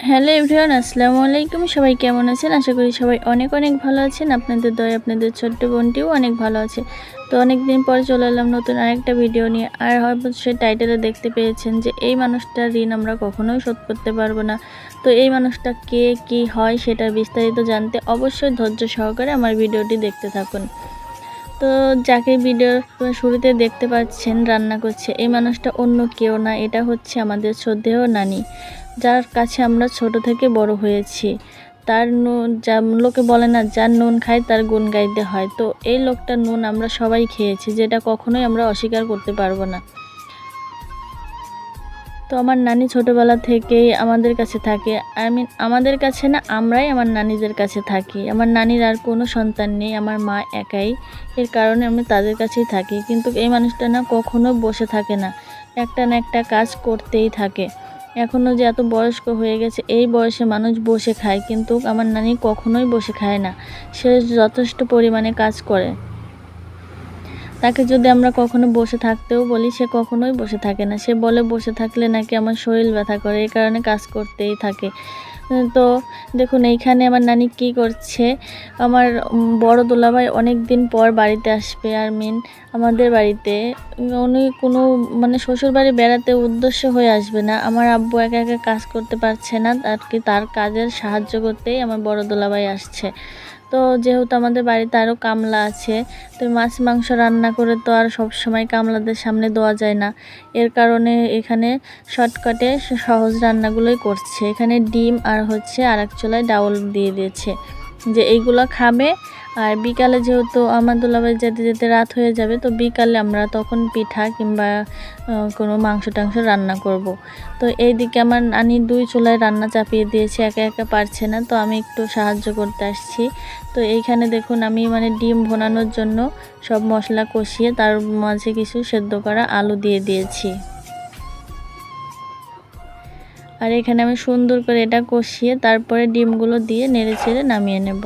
Hello everyone, আসসালামু আলাইকুম। সবাই কেমন আছেন? আশা করি সবাই অনেক অনেক ভালো আছেন। আপনাদের দয়, আপনাদের ছোট্ট বোনটিও অনেক ভালো আছে। তো অনেক দিন পর চলে এলাম নতুন আরেকটা ভিডিও নিয়ে। আর হয়তো সে টাইটেলে দেখতে পেয়েছেন যে, এই মানুষটার ঋণ আমরা কখনোই শোধ করতে পারব না। তো এই মানুষটা কে, কি হয় সেটা বিস্তারিত জানতে অবশ্যই ধৈর্য সহকারে আমার ভিডিওটি দেখতে থাকুন। তো যাকে ভিডিও শুরুতে দেখতে পাচ্ছেন, রান্না করছে, এই মানুষটা অন্য কেউ না, এটা হচ্ছে আমাদের শ্রদ্ধেয় নানি। যার কাছে আমরা ছোট থেকে বড় হয়েছি। তার নুন যা লোকে বলে না, যার নুন খায় তার গুণ গাইতে হয়। তো এই লোকটার নুন আমরা সবাই খেয়েছি, যেটা কখনোই আমরা অস্বীকার করতে পারব না। তো আমার নানি ছোটোবেলা থেকেই আমাদের কাছে থাকে। আই মিন, আমাদের কাছে না, আমরাই আমার নানিদের কাছে থাকি। আমার নানির আর কোনো সন্তান নেই, আমার মা একাই। এর কারণে আমি তাদের কাছেই থাকি। কিন্তু এই মানুষটা না কখনো বসে থাকে না। একটা না একটা কাজ করতেই থাকে। এখনও যে এত বয়স্ক হয়ে গেছে, এই বয়সে মানুষ বসে খায়, কিন্তু আমার নানি কখনোই বসে খায় না। সে যথেষ্ট পরিমাণে কাজ করে। তাকে যদি আমরা কখনো বসে থাকতেও বলি, সে কখনোই বসে থাকে না। সে বলে, বসে থাকলে নাকি আমার শরীর ব্যথা করে? এই কারণে কাজ করতেই থাকে। তো দেখুন, এইখানে আমার নানি কি করছে? আমার বড় দোলাভাই অনেক দিন পর বাড়িতে আসবে, আর মেন আমাদের বাড়িতে। উনি কোনো মানে শ্বশুর বাড়ি বেড়াতে উদ্দেশ্য হয়ে আসবে না। আমার আব্বু একা একা কাজ করতে পারছে না, আর কি তার কাজের সাহায্য করতেই আমার বড় দোলাভাই আসছে। তো যেহেতু আমাদের বাড়িতে আরও কামলা আছে, তো মাছ মাংস রান্না করে তো আর সব সময় কামলাদের সামনে দেওয়া যায় না। এর কারণে এখানে শর্টকাটে সহজ রান্নাগুলোই করছে। এখানে ডিম আর হচ্ছে আর এক চোলায় ডাউল দিয়ে দিয়েছে। যে এইগুলো খাবে। আর বিকালে যেহেতু আমার দুলাভাই যেতে যেতে রাত হয়ে যাবে, তো বিকালে আমরা তখন পিঠা কিংবা কোনো মাংস টাংস রান্না করব। তো এইদিকে আমার নানি দুই চুলায় রান্না চাপিয়ে দিয়েছে, একা একা পারছে না, তো আমি একটু সাহায্য করতে আসছি। তো এইখানে দেখুন আমি মানে ডিম ভোনানোর জন্য সব মশলা কষিয়ে তার মাঝে কিছু সেদ্ধ করা আলু দিয়ে দিয়েছি। আর এখানে আমি সুন্দর করে এটা কষিয়ে তারপরে ডিমগুলো দিয়ে নেড়ে ছেড়ে নামিয়ে নেব।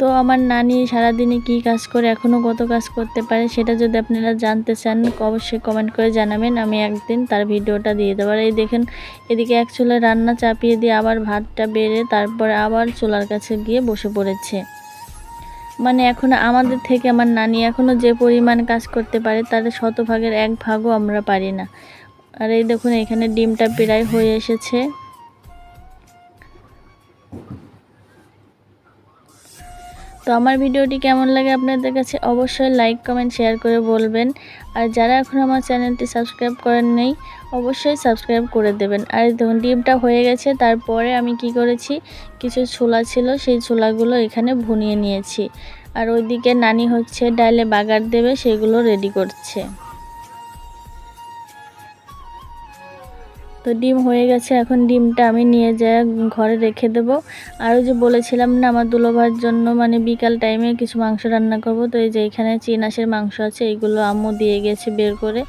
তো আমার নানি সারাদিনে কি কাজ করে এখনও কত কাজ করতে পারে সেটা যদি আপনারা জানতে চান, অবশ্যই কমেন্ট করে জানাবেন, আমি একদিন তার ভিডিওটা দিয়ে দেবো। আর এই দেখেন, এদিকে এক চুলায় রান্না চাপিয়ে দিয়ে আবার ভাতটা বেড়ে তারপরে আবার চুলার কাছে গিয়ে বসে পড়েছে। মানে এখন আমাদের থেকে আমার নানি এখনও যে পরিমাণ কাজ করতে পারে তার শতভাগের এক ভাগও আমরা পারি না। আর এই দেখুন, এখানে ডিমটা প্রায় হয়ে এসেছে। তো আমার ভিডিওটি কেমন লাগে আপনাদের কাছে অবশ্যই লাইক কমেন্ট শেয়ার করে বলবেন। আর যারা এখন আমার চ্যানেলটি সাবস্ক্রাইব করেন নেই, অবশ্যই সাবস্ক্রাইব করে দেবেন। আর দেখুন, ডিমটা হয়ে গেছে, তারপরে আমি কি করেছি, কিছু ছোলা ছিল, সেই ছোলাগুলো এখানে ভুনিয়ে নিয়েছি। আর ওইদিকে নানি হচ্ছে ডাইলে বাগার দেবে, সেগুলো রেডি করছে। তো ডিম হয়ে গেছে, এখন ডিমটা আমি নিয়ে যাই, ঘরে রেখে দেব। আরও যে বলেছিলাম না, আমার দুলোভার জন্য মানে বিকাল টাইমে কিছু মাংস রান্না করব। তো এই যে এখানে চিনাসের মাংস আছে, এইগুলো আম্মু দিয়ে গেছে বের করে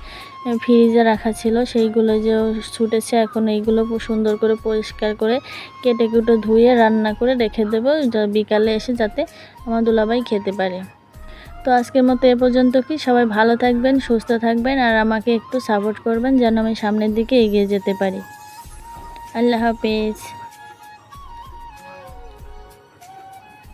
ফ্রিজে রাখা ছিল। সেইগুলো যে ছুটেছে, এখন এইগুলো সুন্দর করে পরিষ্কার করে কেটে কুটে ধুয়ে রান্না করে রেখে দেবো বিকালে এসে যাতে আমার দুলাভাই খেতে পারে। তো আজকের মতো এ পর্যন্ত কি? সবাই ভালো থাকবেন, সুস্থ থাকবেন আর আমাকে একটু সাপোর্ট করবেন যেন আমি সামনের দিকে এগিয়ে যেতে পারি। আল্লাহ হাফিজ।